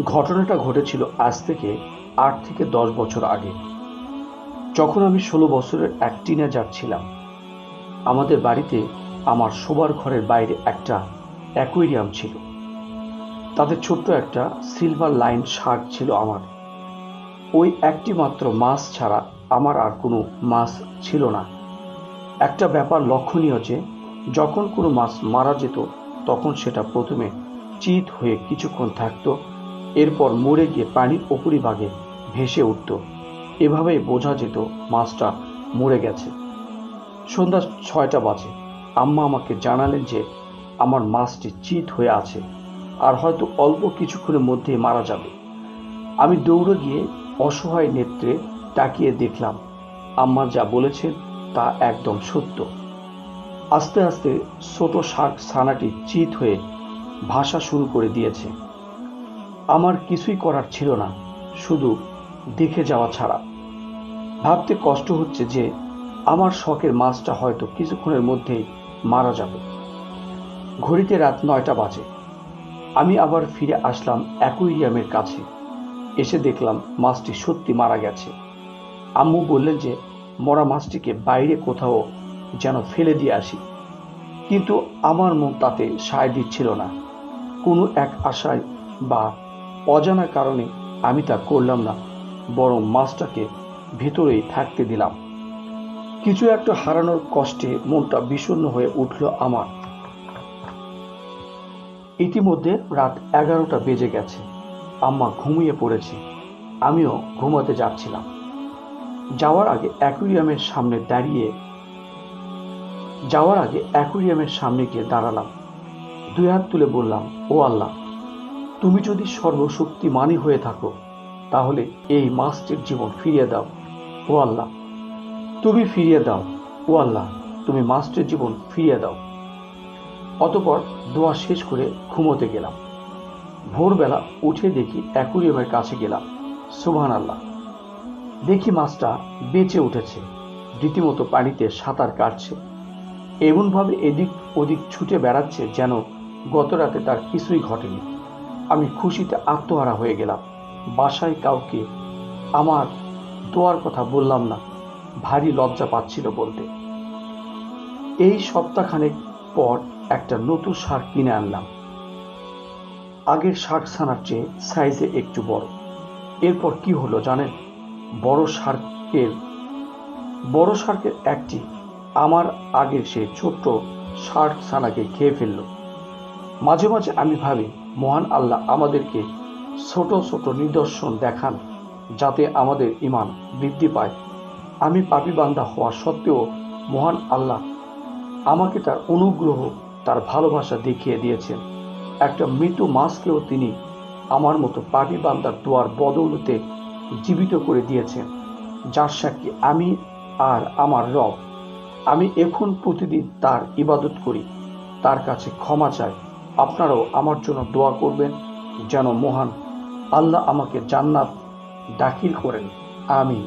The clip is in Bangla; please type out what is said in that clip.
ঘটনাটা ঘটেছিল আজ থেকে আট থেকে দশ বছর আগে। যখন আমি ষোলো বছরের এক টিনেজার ছিলাম, আমাদের বাড়িতে আমার শোবার ঘরের বাইরে একটা অ্যাকোয়ারিয়াম ছিল। তাদের ছোট্ট একটা সিলভার লাইন শার্ক ছিল আমার। ওই একটি মাত্র মাছ ছাড়া আমার আর কোনো মাছ ছিল না। একটা ব্যাপার লক্ষণীয় যে, যখন কোনো মাছ মারা যেত, তখন সেটা প্রথমে চিত হয়ে কিছুক্ষণ থাকতো এরপর মরে গিয়ে পানির উপরিভাগে ভেসে উঠত। এভাবেই বোঝা যেত মাছটা মরে গেছে। সন্ধ্যা ছয়টা বাজে। আম্মা আমাকে জানালেন যে আমার মাছটি চিত হয়ে আছে আর হয়তো অল্প কিছুক্ষণের মধ্যেই মারা যাবে। আমি দৌড়ে গিয়ে অসহায় নেত্রে তাকিয়ে দেখলাম আম্মা যা বলেছেন তা একদম সত্য। আস্তে আস্তে ছোট শার্ক ছানাটি চিত হয়ে ভাষা শুরু করে দিয়েছে। আমার কিছুই করার ছিল না, শুধু দেখে যাওয়া ছাড়া। ভাবতে কষ্ট হচ্ছে যে আমার শখের মাছটা হয়তো কিছুক্ষণের মধ্যেই মারা যাবে। ঘড়িতে রাত নয়টা বাজে। আমি আবার ফিরে আসলাম অ্যাকুইরিয়ামের কাছে। এসে দেখলাম মাছটি সত্যি মারা গেছে। আম্মু বললেন যে, মরা মাছটিকে বাইরে কোথাও যেন ফেলে দিয়ে আসি। কিন্তু আমার মন তাতে সায় দিচ্ছিল না। কোনো এক আশায় বা অজানা কারণে আমি তা করলাম না, বরং মাছটাকে ভেতরেই থাকতে দিলাম। কিছু একটা হারানোর কষ্টে মনটা বিষণ্ণ হয়ে উঠল আমার। ইতিমধ্যে রাত এগারোটা বেজে গেছে। আম্মা ঘুমিয়ে পড়েছে। আমিও ঘুমাতে যাচ্ছিলাম। যাওয়ার আগে অ্যাকুরিয়ামের সামনে দাঁড়িয়ে, যাওয়ার আগে অ্যাকুরিয়ামের সামনে গিয়ে দাঁড়ালাম। দুই হাত তুলে বললাম, ও আল্লাহ তুমি যদি সর্বশক্তিমানী হয়ে থাকো, তাহলে এই মাছটির জীবন ফিরিয়ে দাও, ও আল্লাহ। তুমি ফিরিয়ে দাও, ও আল্লাহ, তুমি মাছটির জীবন ফিরিয়ে দাও। অতপর দোয়া শেষ করে ঘুমোতে গেলাম। ভোরবেলা উঠে দেখি অ্যাকুরিয়ামের কাছে গেলাম সুবহান আল্লাহ দেখি মাছটা বেঁচে উঠেছে, রীতিমতো পানিতে সাঁতার কাটছে। এমনভাবে এদিক ওদিক ছুটে বেড়াচ্ছে যেন গত রাতে তার কিছুই ঘটেনি। আমি খুশিতে আত্মহারা হয়ে গেলাম। বাসায় কাউকে আমার দোয়ার কথা বললাম না। ভারী লজ্জা পাচ্ছিল বলতে। এই সপ্তাহখানেক পর একটা নতুন শার্ক কিনে আনলাম। আগের শার্ক ছানার চেয়ে সাইজে একটু বড়। এরপর কি হলো জানেন? বড় শার্কের বড় শার্কের একটি আমার আগের সে ছোট্ট শার্ক ছানাকে খেয়ে ফেলল। মাঝে মাঝে আমি ভাবি মহান আল্লাহ আমাদেরকে ছোট ছোট নিদর্শন দেখান যাতে আমাদের ইমান বৃদ্ধি পায়। আমি পাপি বান্দা হওয়া সত্ত্বেও মহান আল্লাহ আমাকে তার অনুগ্রহ, তার ভালোবাসা দেখিয়ে দিয়েছেন। একটা মৃত মাছকেও তিনি আমার মতো পাপি বান্দার দোয়ার বদৌলতে জীবিত করে দিয়েছেন, যার সাক্ষী আমি আর আমার রব। আমি এখন প্রতিদিন তার ইবাদত করি, তার কাছে ক্ষমা চাই। আপনারাও আমার জন্য দোয়া করবেন যেন মহান আল্লাহ আমাকে জান্নাত দাখিল করেন। আমি